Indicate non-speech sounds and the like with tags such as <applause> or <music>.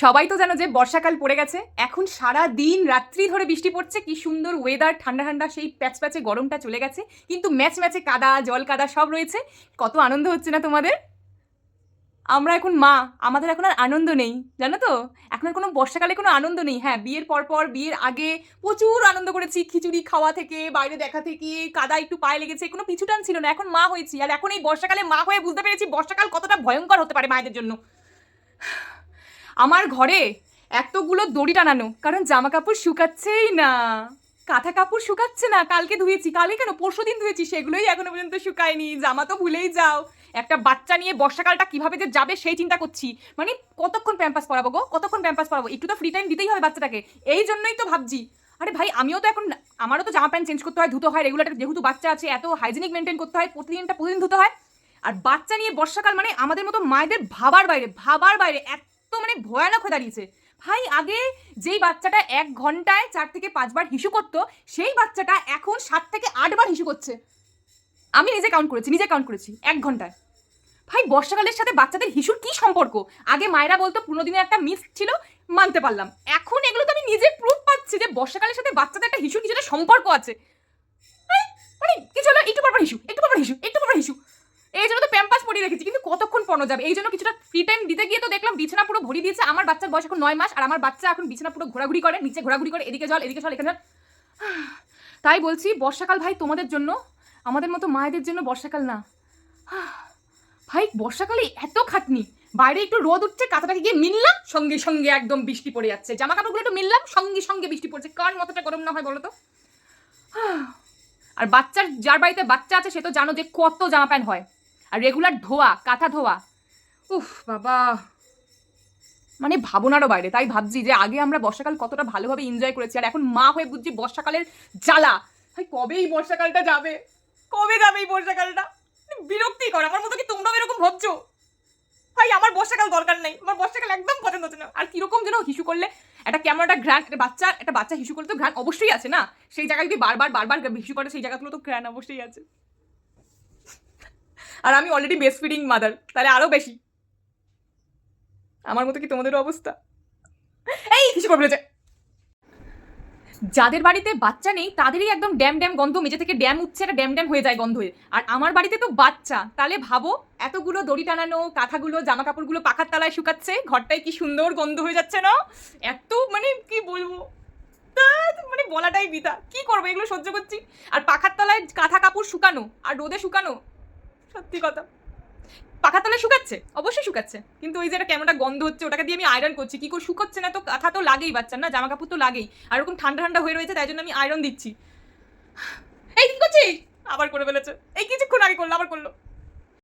সবাই তো জানো যে বর্ষাকাল পড়ে গেছে। এখন সারা দিন রাত্রি ধরে বৃষ্টি পড়ছে। কি সুন্দর ওয়েদার ঠান্ডা ঠান্ডা, সেই প্যাচ প্যাচে গরমটা চলে গেছে। কিন্তু ম্যাচ ম্যাচে কাদা, জল কাদা সব রয়েছে। কত আনন্দ হচ্ছে না তোমাদের? আমরা এখন মা, আমাদের এখন আর আনন্দ নেই, জানো তো? এখন আর কোনো বর্ষাকালে কোনো আনন্দ নেই। হ্যাঁ বিয়ের পর পর, বিয়ের আগে প্রচুর আনন্দ করেছি। খিচুড়ি খাওয়া থেকে, বাইরে দেখা থেকে, কাদা একটু পায়ে লেগেছে, কোনো পিছুটান ছিল না। এখন মা হয়েছি। আর এখন এই বর্ষাকালে মা হয়ে বুঝতে পেরেছি বর্ষাকাল কতটা ভয়ঙ্কর হতে পারে মায়েদের জন্য। আমার ঘরে এতগুলো দড়ি টানানো, কারণ জামা কাপড় শুকাচ্ছেই না। কাঁথা কাপড় শুকাচ্ছে না, কালকে ধুয়েছি কালকে কেন? পরশু দিন ধুয়েছি, সেগুলোই এখনও পর্যন্ত শুকায়নি, জামা তো ভুলেই যাও। একটা বাচ্চা নিয়ে বর্ষাকালটা কীভাবে যে যাবে সেই চিন্তা করছি। মানে কতক্ষণ প্যাম্পাস পরাবো গো? কতক্ষণ প্যাম্পাস পরাবো? একটু তো ফ্রি টাইম দিতেই হবে বাচ্চাটাকে। এই জন্যই তো ভাবছি। আরে ভাই, আমিও তো এখন, আমারও তো জামা প্যান্ট চেঞ্জ করতে হয়, ধুতে হয় রেগুলার যেহেতু বাচ্চা আছে, এত হাইজেনিক মেনটেন করতে হয়, প্রতিদিনটা প্রতিদিন ধুতে হয়। আর বাচ্চা নিয়ে বর্ষাকাল মানে আমাদের মতো মায়েদের ভাবার বাইরে ভাবার বাইরে এত মানে ভয়ানক হয়ে দাঁড়িয়েছে। ভাই, আগে যেই বাচ্চাটা এক ঘন্টায় চার থেকে পাঁচবার হিসু করতো, সেই বাচ্চাটা এখন সাত থেকে আটবার হিসু করছে। আমি নিজে কাউন্ট করেছি, নিজে কাউন্ট করেছি, এক ঘন্টায়। ভাই, বর্ষাকালের সাথে বাচ্চাদের হিসুর কি সম্পর্ক? আগে মায়েরা বলতো, পুরো দিনে একটা মিস ছিল, মানতে পারলাম। এখন এগুলো তো আমি নিজে প্রুফ পাচ্ছি যে বর্ষাকালের সাথে বাচ্চাদের একটা হিসুর কিছুটা সম্পর্ক আছে। মানে কিছু হলো, একটু পরপর হিসু, একটু পরপর হিসু, একটু পরপর হিসু এই জন্য তো প্যাম্পাস পরিয়ে রেখেছি কিন্তু কতক্ষণ পড়ানো যাবে। এই জন্য কিছুটা ফ্রি টাইম দিতে গিয়ে তো দেখলাম বিছানা পুরো ভরিয়ে দিয়েছে। আমার বাচ্চার বয়স এখন নয় মাস আর আমার বাচ্চা এখন বিছানা পুরো ঘোরাঘুরি করে, নিচে ঘোরাঘুরি করে, এদিকে জল এদিকে জল, এখানে <sighs> তাই বলছি, বর্ষাকাল ভাই তোমাদের জন্য, আমাদের মতো মায়েদের জন্য বর্ষাকাল না। <sighs> ভাই, বর্ষাকালে এত খাটনি। বাইরে একটু রোদ উঠছে কাঁথাটাকে গিয়ে মিললাম সঙ্গে সঙ্গে একদম বৃষ্টি পড়ে যাচ্ছে। জামা কাপড়গুলো একটু মিললাম সঙ্গে সঙ্গে বৃষ্টি পড়ছে। কার মতটা গরম না হয় বলো তো? <sighs> আর বাচ্চার, যার বাড়িতে বাচ্চা আছে, সে তো জানো যে কত জামা প্যান্ট হয়। আর রেগুলার ধোয়া, কাঁথা ধোয়া। উফ, বাবা। মানে ভাবনারও বাইরে, তাই ভাবছি যে আগে আমরা বর্ষাকাল কতটা ভালোভাবে এনজয় করেছি, আর এখন মা হয়ে বুঝছি বর্ষাকালের জ্বালা। ভাই কবে এই বর্ষাকালটা যাবে? কবে যাবে এই বর্ষাকালটা? বিরক্তি কর আমার মতো কি তোমরাও এরকম ভাবছ? ভাই, আমার বর্ষাকাল দরকার নেই, আমার বর্ষাকাল একদম পছন্দ হচ্ছে না। আর কীরকম যেন হিসু করলে, একটা কেমন একটা ঘ্রাণ একটা বাচ্চা একটা বাচ্চা হিসু করলে তো ঘ্রাণ অবশ্যই আছে না? সেই জায়গায় যদি বারবার বারবার হিসু করে, সেই জায়গাগুলো তো ঘ্রাণ অবশ্যই আছে। আর আমি অলরেডি বেস্ট ফিডিং মাদার তাহলে আরও বেশি। আমার মতো কি তোমাদেরও অবস্থা? এই, কিছু ফেলেছে যাদের বাড়িতে বাচ্চা নেই, তাদেরই একদম ড্যাম ড্যাম গন্ধ, মেঝে থেকে ড্যাম উঠছে, একটা ড্যাম ড্যাম হয়ে যায় গন্ধ। হয়ে আর আমার বাড়িতে তো বাচ্চা, তাহলে ভাবো, এতগুলো দড়ি টানানো, কাঁথাগুলো জামা কাপড়গুলো পাখার তলায় শুকাচ্ছে, ঘরটায় কি সুন্দর গন্ধ হয়ে যাচ্ছে না? এত মানে কি বলব? মানে বলাটাই বিতা কি করব, এগুলো সহ্য করছি। আর পাখার তলায় কাঁথা কাপড় শুকানো, আর রোদে শুকানো সত্যি কথা। পাখা তলায় শুকাচ্ছে, অবশ্যই শুকাচ্ছে। কিন্তু ওই যে একটা কেমনটা গন্ধ হচ্ছে, ওটাকে দিয়ে আমি আয়রন করছি। কি করে শুকাচ্ছে না তো? কাঁথা তো লাগেই বাচ্চার না? জামা কাপড় তো লাগেই। আর ওরকম ঠান্ডা ঠান্ডা হয়ে রয়েছে, তাই জন্য আমি আয়রন দিচ্ছি। এই কি করছি আবার করে ফেলেছে। এই কিছুক্ষণ আগে করল, আবার করল।